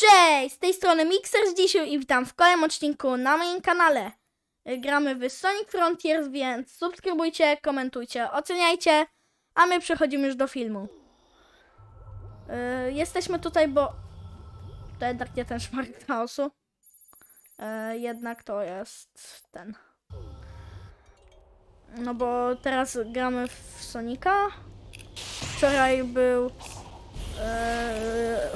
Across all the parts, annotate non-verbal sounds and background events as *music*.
Cześć, z tej strony Mixer z dzisiaj i witam w kolejnym odcinku na moim kanale. Gramy w Sonic Frontiers, więc subskrybujcie, komentujcie, oceniajcie, a my przechodzimy już do filmu. Y, jesteśmy tutaj, bo to jednak nie ten szmark chaosu. Y, jednak to jest ten. No bo teraz gramy w Sonika. Wczoraj był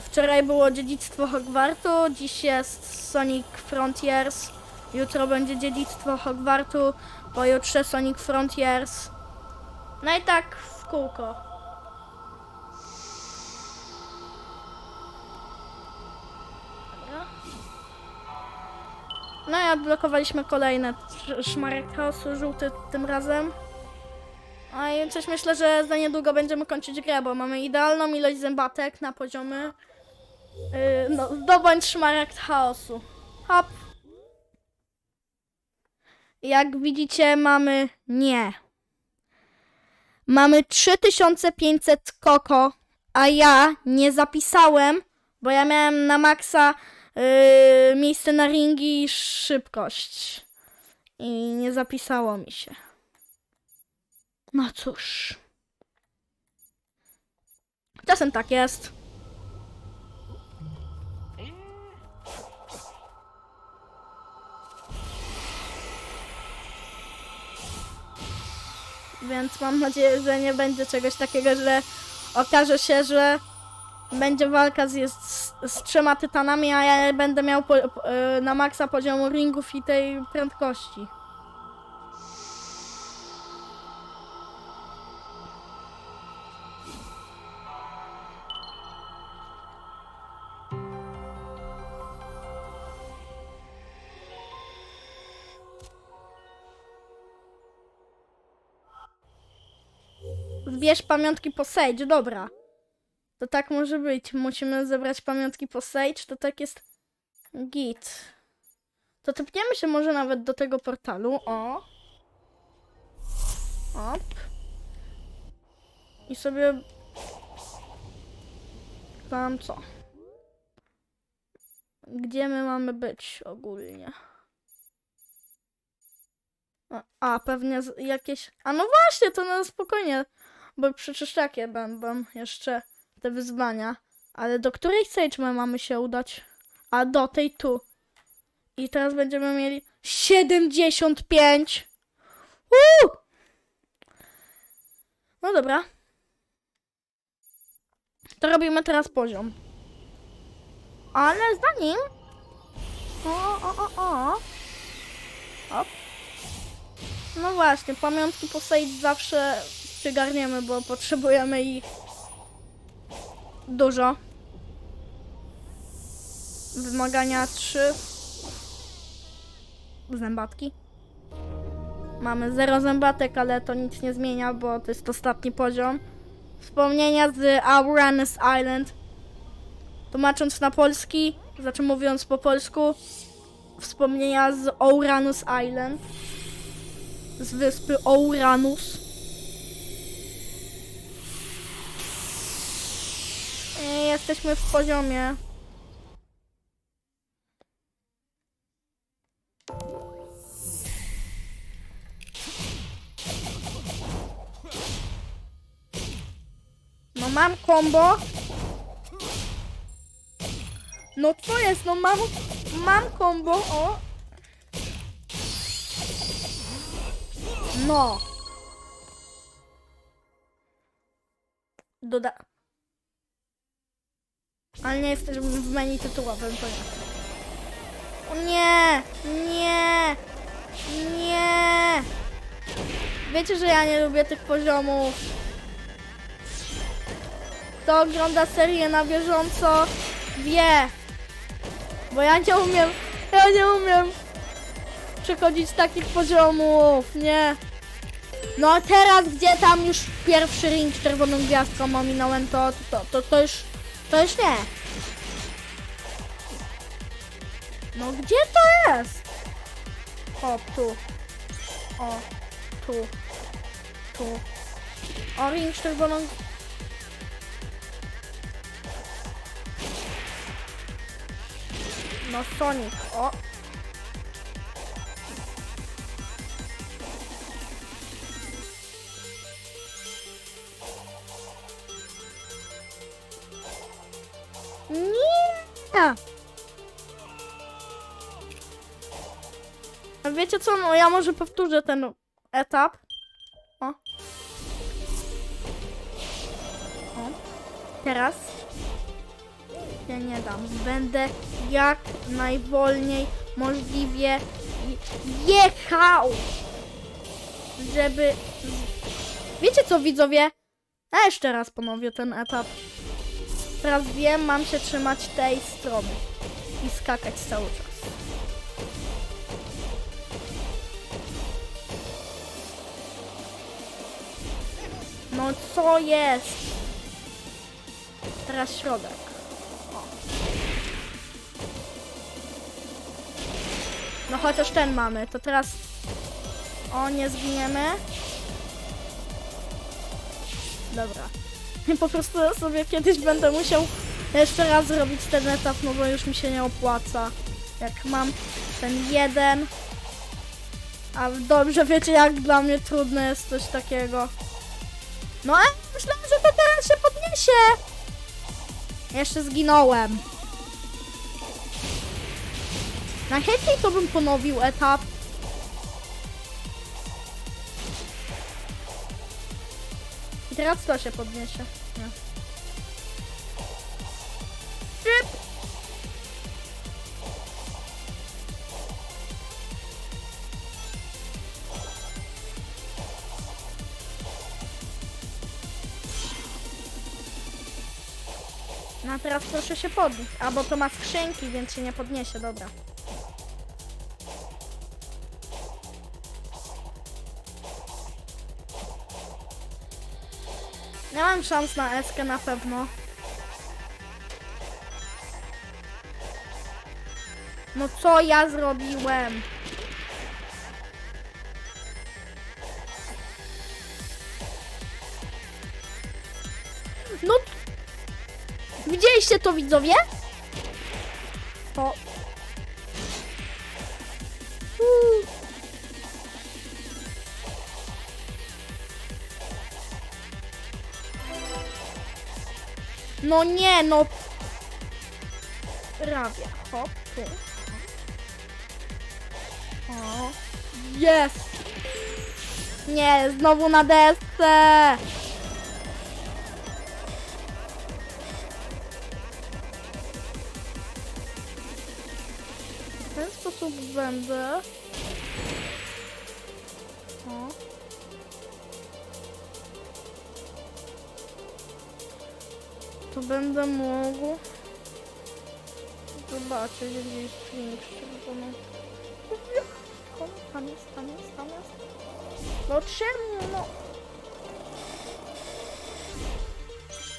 wczoraj było dziedzictwo Hogwartu, dziś jest Sonic Frontiers, jutro będzie dziedzictwo Hogwartu, pojutrze Sonic Frontiers. No i tak w kółko. Dobra. No i odblokowaliśmy kolejne sz- szmarek chaosu, żółty tym razem. A i coś myślę, że za niedługo będziemy kończyć grę, bo mamy idealną ilość zębatek na poziomy. Yy, no, zdobądź szmaragd chaosu. Hop. Jak widzicie, mamy nie. Mamy 3500 koko, a ja nie zapisałem, bo ja miałem na maksa yy, miejsce na ringi i szybkość. I nie zapisało mi się. No cóż. Czasem tak jest. Więc mam nadzieję, że nie będzie czegoś takiego, że okaże się, że będzie walka z, z, z trzema tytanami, a ja będę miał po, e, na maksa poziomu ringów i tej prędkości. Zbierz pamiątki po Sage, dobra. To tak może być. Musimy zebrać pamiątki po Sage, to tak jest git. To tepniemy się może nawet do tego portalu. O. Op. I sobie... Tam co? Gdzie my mamy być ogólnie? A, pewnie jakieś... A no właśnie, to na spokojnie. Bo przecież takie będą jeszcze te wyzwania. Ale do której stage my mamy się udać? A do tej tu. I teraz będziemy mieli 75. Uuu! No dobra. To robimy teraz poziom. Ale zanim... O, o, o, o. Hop. No właśnie, pamiątki po zawsze przygarniemy, bo potrzebujemy ich dużo. Wymagania 3. Zębatki. Mamy 0 zębatek, ale to nic nie zmienia, bo to jest ostatni poziom. Wspomnienia z Auranus Island. Tłumacząc na polski, znaczy mówiąc po polsku, wspomnienia z Ouranus Island. Z wyspy Ouranus. Jesteśmy w poziomie. No mam combo. No co jest? No mam, mam combo. O. No. Doda... Ale nie jesteśmy w menu tytułowym, nie. O nie! Nie! Nie! Wiecie, że ja nie lubię tych poziomów. Kto ogląda serię na bieżąco, wie. Bo ja nie umiem, ja nie umiem przechodzić takich poziomów, nie. No teraz, gdzie tam już pierwszy ring z czerwoną gwiazdką ominąłem, to, to, to, to już to już nie. No gdzie to jest? O, tu. O, tu. Tu. O, ring z czerwoną... No Sonic, o. Wiecie co, no ja może powtórzę ten etap. O. O. Teraz. Ja nie dam. Będę jak najwolniej możliwie jechał. Żeby... Wiecie co widzowie? A jeszcze raz ponowię ten etap. Teraz wiem, mam się trzymać tej strony. I skakać cały czas. No co jest? Teraz środek. O. No chociaż ten mamy, to teraz... O, nie zginiemy. Dobra. *laughs* Po prostu sobie kiedyś będę musiał jeszcze raz zrobić ten etap, no bo już mi się nie opłaca. Jak mam ten jeden. A dobrze wiecie, jak dla mnie trudne jest coś takiego. No, e, myślałem, że teraz się podniesie. Jeszcze zginąłem. Najchętniej to bym ponowił etap. I teraz to się podniesie. No a teraz proszę się podnieść. A bo to ma skrzynki, więc się nie podniesie, dobra. Nie mam szans na eskę na pewno. No co ja zrobiłem? To widzowie? O. Uuu. No nie, no. Prawie. Hop, tu. O. Jest. Nie, znowu na desce. Będę. O. To będę mógł zobaczyć gdzieś string czerwoną. Tam jest, tam jest, tam jest. No czemu, no?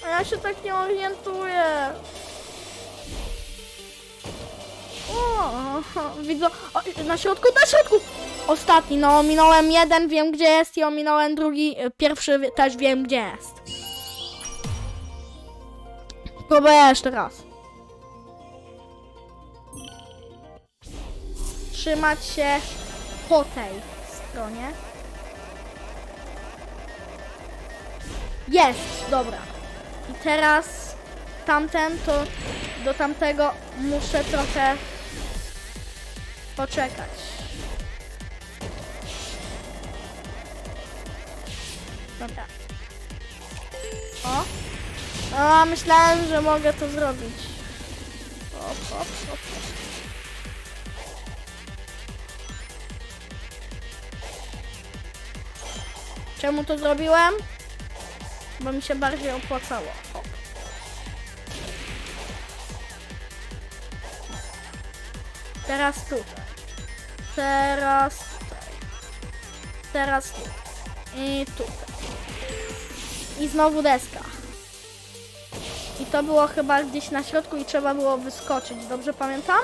A ja się tak nie orientuję. Widzę. O, na środku, na środku! Ostatni, no ominąłem jeden, wiem gdzie jest i ominąłem drugi, y, pierwszy też wiem gdzie jest. Próbuję jeszcze raz. Trzymać się po tej stronie. Jest, dobra. I teraz tamten to do tamtego muszę trochę poczekać. Dobra. O. A, myślałem, że mogę to zrobić. Hop, hop, hop. Czemu to zrobiłem? Bo mi się bardziej opłacało. Hop. Teraz tutaj. Teraz tutaj. Teraz. I tutaj. I znowu deska. I to było chyba gdzieś na środku i trzeba było wyskoczyć. Dobrze pamiętam?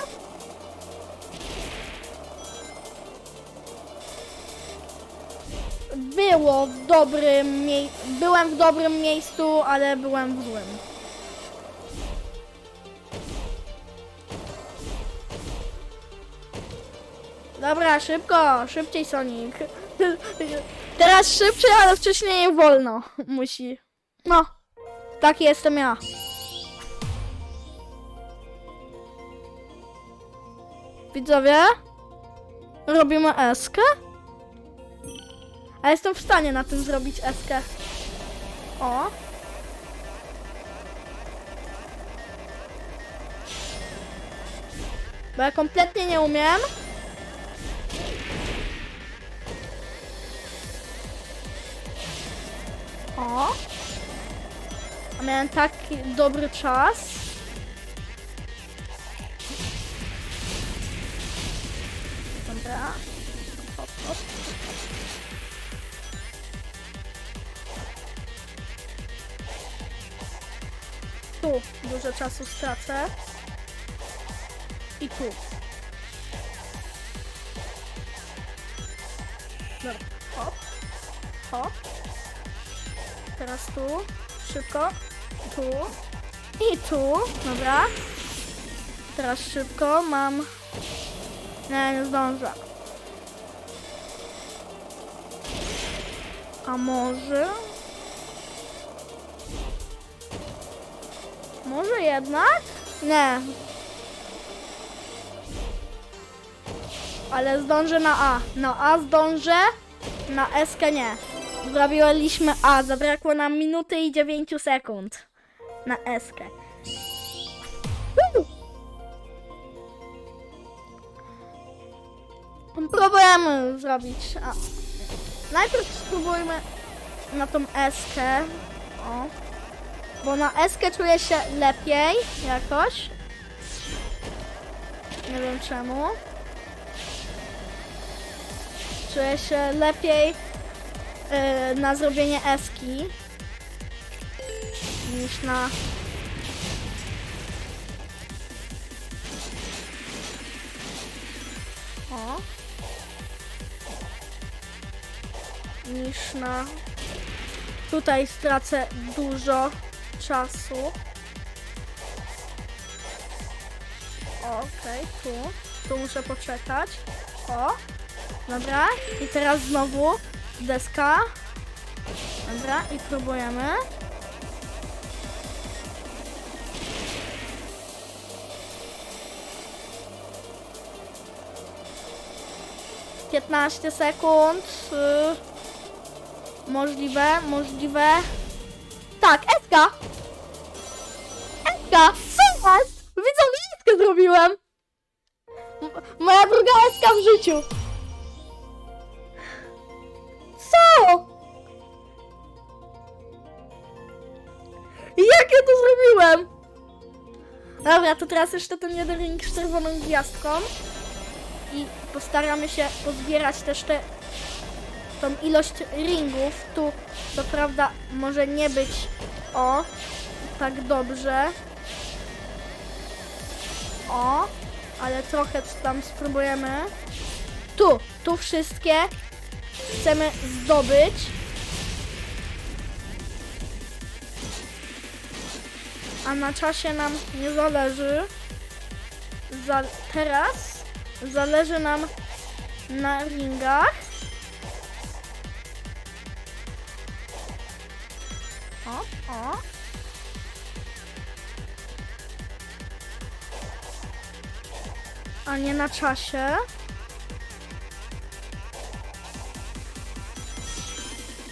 Było w dobrym miejscu. Byłem w dobrym miejscu, ale byłem w złym. Dobra, szybko, szybciej Sonic. Teraz szybciej, ale wcześniej wolno musi. No, taki jestem ja. Widzowie, robimy eskę? A jestem w stanie na tym zrobić eskę. O. Bo ja kompletnie nie umiem. O. A miałem taki dobry czas. Dobra. Hop, hop. Tu dużo czasu stracę. I tu. Dobra. Hop. Hop. Teraz tu. Szybko. Tu. I tu. Dobra. Teraz szybko. Mam... Nie, nie zdążę. A może... Może jednak? Nie. Ale zdążę na A. Na A zdążę, na S nie. Zrobiliśmy A, zabrakło nam minuty i 9 sekund. Na S. -kę. Próbujemy zrobić A. Najpierw spróbujmy na tą S. -kę. O. Bo na S czuję się lepiej jakoś. Nie wiem czemu. Czuję się lepiej yy, na zrobienie eski niż na o. Niż na tutaj stracę dużo czasu. Okej tu. Tu muszę poczekać. O. Dobra, i teraz znowu deska. Dobra, i próbujemy. Piętnaście sekund. Y, możliwe, możliwe. Tak, Eska! Eska! Co jest? Widzowie, Eskę zrobiłem! M- moja druga Eska w życiu! Jak ja to zrobiłem? Dobra, to teraz jeszcze ten jeden ring z czerwoną gwiazdką. I postaramy się pozbierać też te, tą ilość ringów. Tu, co prawda, może nie być o tak dobrze. O, ale trochę tam spróbujemy. Tu, tu wszystkie chcemy zdobyć. A na czasie nam nie zależy. Za teraz zależy nam na ringach. O, o. A nie na czasie.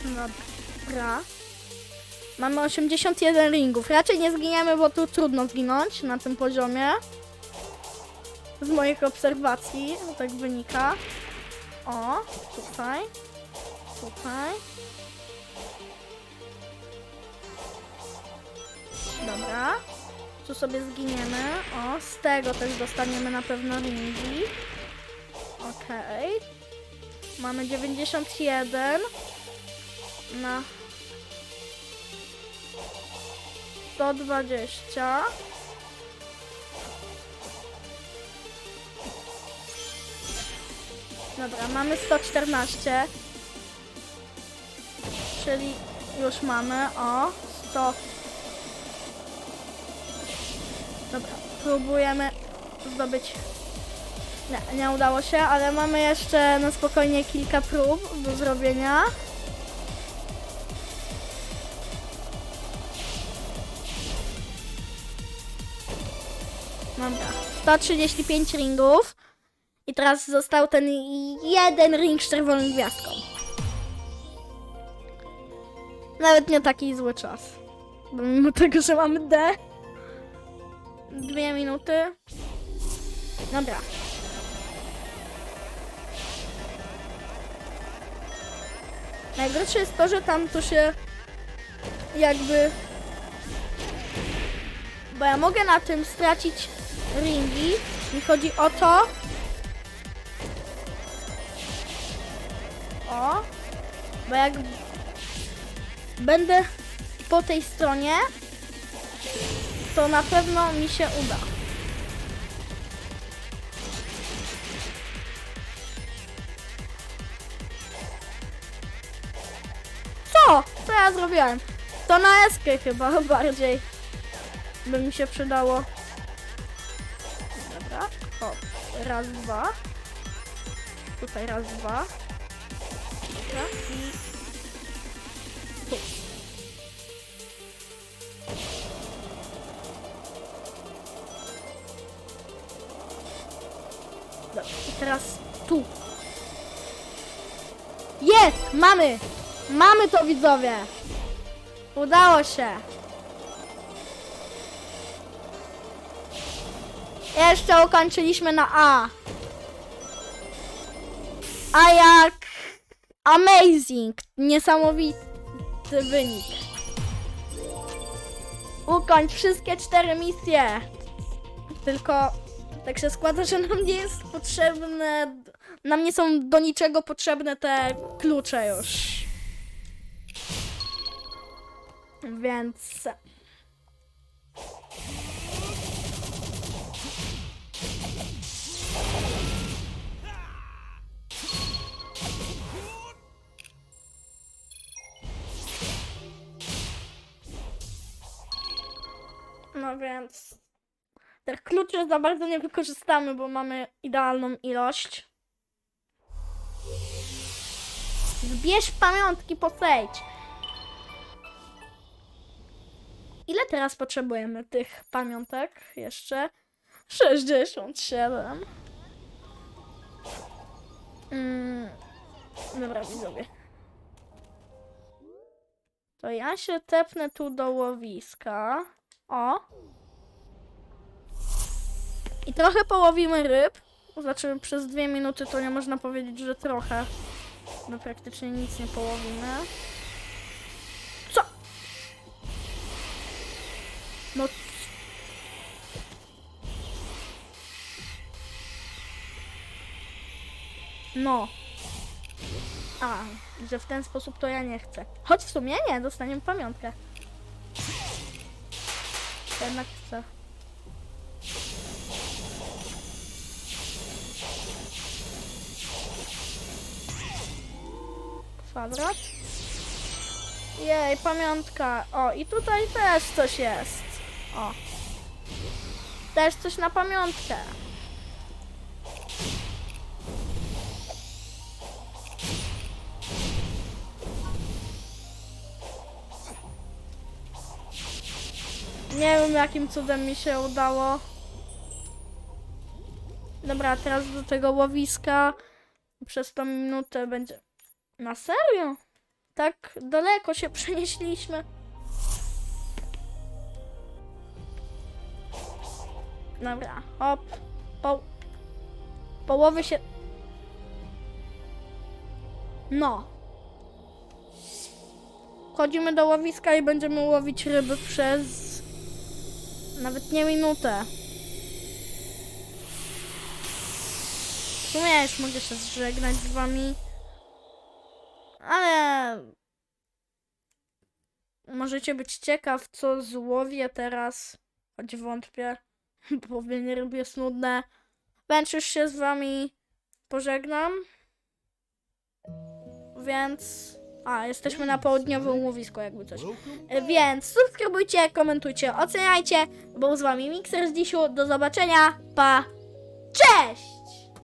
Dobra. Mamy 81 ringów. Raczej nie zginiemy, bo tu trudno zginąć na tym poziomie. Z moich obserwacji tak wynika. O, tutaj. Tutaj. Dobra. Tu sobie zginiemy. O, z tego też dostaniemy na pewno ringi. Okej. Mamy 91 na 120. Dobra, mamy 114. Czyli już mamy o 100. Dobra, próbujemy zdobyć Nie, nie udało się, ale mamy jeszcze na spokojnie kilka prób do zrobienia. 135 ringów. I teraz został ten jeden ring z czerwoną gwiazdką. Nawet nie taki zły czas. Bo mimo tego, że mamy D. Dwie minuty. Dobra. Najgorsze jest to, że tam to się jakby... Bo ja mogę na tym stracić ringi. Mi chodzi o to... O! Bo jak będę po tej stronie, to na pewno mi się uda. Co? Co ja zrobiłem? To na eskę chyba *laughs* bardziej by mi się przydało. Dobra. O, raz, dwa. Tutaj raz, dwa. Dobra. I. Dobra. I teraz tu. Jest! Mamy! Mamy to widzowie! Udało się! Jeszcze ukończyliśmy na A. A jak amazing! Niesamowity wynik. Ukończ wszystkie cztery misje. Tylko tak się składa, że nam nie jest potrzebne. Nam nie są do niczego potrzebne te klucze już. Więc. No więc. Tych kluczy za bardzo nie wykorzystamy, bo mamy idealną ilość. Zbierz pamiątki po sejdź. Ile teraz potrzebujemy tych pamiątek? Jeszcze 67. Mm, dobra, widzowie. To ja się tepnę tu do łowiska. O. I trochę połowimy ryb. Znaczy przez dwie minuty to nie można powiedzieć, że trochę. No praktycznie nic nie połowimy. Co? No. No. A, że w ten sposób to ja nie chcę. Choć w sumie nie, dostaniemy pamiątkę. Jednak chcę. Kwadrat. Jej, pamiątka. O, i tutaj też coś jest. O. Też coś na pamiątkę. Nie wiem jakim cudem mi się udało. Dobra, teraz do tego łowiska przez tą minutę będzie. Na serio? Tak daleko się *laughs* przenieśliśmy. Dobra, hop. Po... Połowy się... No. Wchodzimy do łowiska i będziemy łowić ryby przez... Nawet nie minutę. W sumie ja już mogę się zżegnać z wami. Ale możecie być ciekaw, co złowię teraz, choć wątpię, *laughs* bo łowienie ryb jest nudne. Więc już się z wami pożegnam. Więc... A, jesteśmy na południowym łowisku, jakby coś. E, Więc subskrybujcie, komentujcie, oceniajcie. Był z wami Mixer z Dzisiu. Do zobaczenia. Pa. Cześć!